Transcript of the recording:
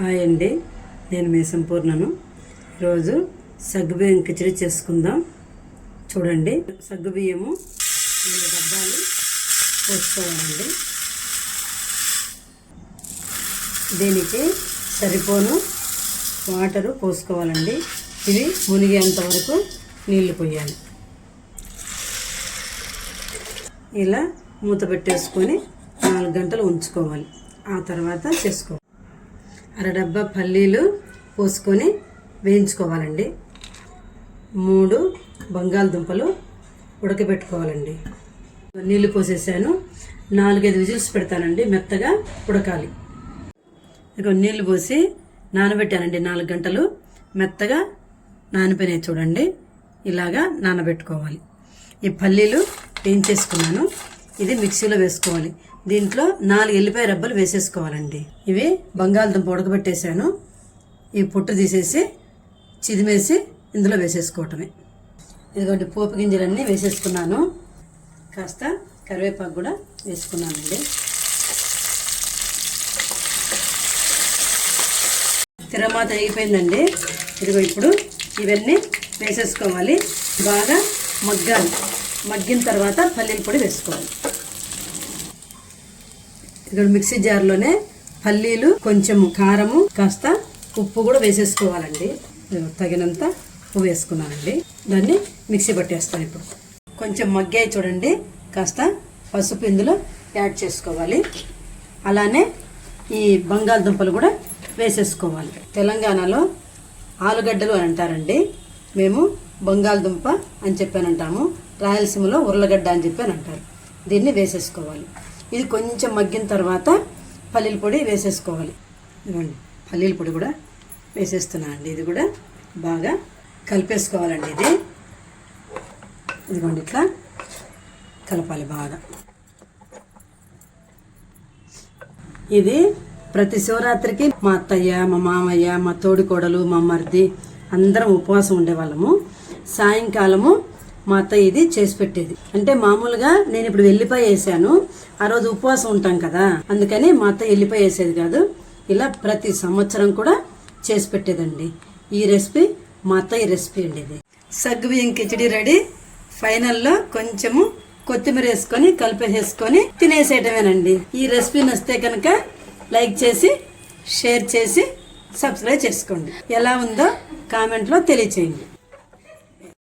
Hi అండి. నేను మీ సంపూర్ణను. ఈరోజు సగ్గుబియ్యం కిచడి చేసుకుందాం. చూడండి సగ్గుబియ్యము రెండు డబ్బాలు పోసుకోవాలండి. దీనికి సరిపోను వాటరు పోసుకోవాలండి. ఇవి మునిగేంత వరకు నీళ్ళు పోయాలి. ఇలా మూత పెట్టేసుకొని నాలుగు గంటలు ఉంచుకోవాలి. ఆ తర్వాత చేసుకోవాలి. అరడబ్బా పల్లీలు పోసుకొని వేయించుకోవాలండి. మూడు బంగాళదుంపలు ఉడకబెట్టుకోవాలండి. నీళ్ళు పోసేసాను. నాలుగైదు విజిల్స్ పెడతానండి మెత్తగా ఉడకాలి. ఇక నీళ్ళు పోసి నానబెట్టానండి నాలుగు గంటలు. మెత్తగా నానిపోయినాయి చూడండి. ఇలాగా నానబెట్టుకోవాలి. ఈ పల్లీలు వేయించేసుకున్నాను. ఇది మిక్సీలో వేసుకోవాలి. దీంట్లో నాలుగు ఎల్లిపాయ రబ్బలు వేసేసుకోవాలండి. ఇవి బంగాళదుంప ఉడకబెట్టేశాను. ఈ పొట్టు తీసేసి చిదిమేసి ఇందులో వేసేసుకోవటమే. ఇదిగోండి పోపు గింజలన్నీ వేసేసుకున్నాను. కాస్త కరివేపాకు కూడా వేసుకున్నానండి. తిరమాత అయిపోయిందండి. ఇదిగో ఇప్పుడు ఇవన్నీ వేసేసుకోవాలి. బాగా మగ్గాలి. మగ్గిన తర్వాత పల్లీల పొడి వేసుకోవాలి. ఇక్కడ మిక్సీ జార్లోనే పల్లీలు కొంచెం కారము కాస్త ఉప్పు కూడా వేసేసుకోవాలండి. తగినంత ఉప్పు వేసుకున్నానండి. దాన్ని మిక్సీ పట్టేస్తాను ఇప్పుడు. కొంచెం మగ్గాయి చూడండి. కాస్త పసుపు ఇందులో యాడ్ చేసుకోవాలి. అలానే ఈ బంగాళదుంపలు కూడా వేసేసుకోవాలి. తెలంగాణలో ఆలుగడ్డలు అని అంటారండి. మేము బంగాళదుంప అని చెప్పాను అంటాము రాయలసీమలో ఉర్లగడ్డ అని చెప్పని అంటారు దీన్ని వేసేసుకోవాలి. ఇది కొంచెం మగ్గిన తర్వాత పల్లీల పొడి వేసేసుకోవాలి. ఇదిగోండి పల్లీల పొడి కూడా వేసేస్తున్నాను అండి. ఇది కూడా బాగా కలిపేసుకోవాలండి ఇది. ఇదిగోండి ఇట్లా కలపాలి బాగా. ఇది ప్రతి శివరాత్రికి మా అత్తయ్య మా మామయ్య మా తోడికోడలు మా మరిది అందరం ఉపవాసం ఉండేవాళ్ళము. సాయంకాలము మా అత్త ఇది చేసి పెట్టేది. అంటే మామూలుగా నేను ఇప్పుడు వెళ్ళిపోయి వేసాను. ఆ రోజు ఉపవాసం ఉంటాం కదా. అందుకని మా అత్త వెళ్ళిపోయి వేసేది కాదు. ఇలా ప్రతి సంవత్సరం కూడా చేసి పెట్టేదండి. ఈ రెసిపీ మా అత్తయ్య రెసిపీ అండి ఇది. సగ్గుబియ్యం కిచడి రెడీ. ఫైనల్లో కొంచెము కొత్తిమీర వేసుకొని కలిపేసేసుకొని తినేసేయటమేనండి. ఈ రెసిపీ నచ్చితే కనుక లైక్ చేసి షేర్ చేసి సబ్స్క్రైబ్ చేసుకోండి. ఎలా ఉందో కామెంట్లో తెలియచేయండి.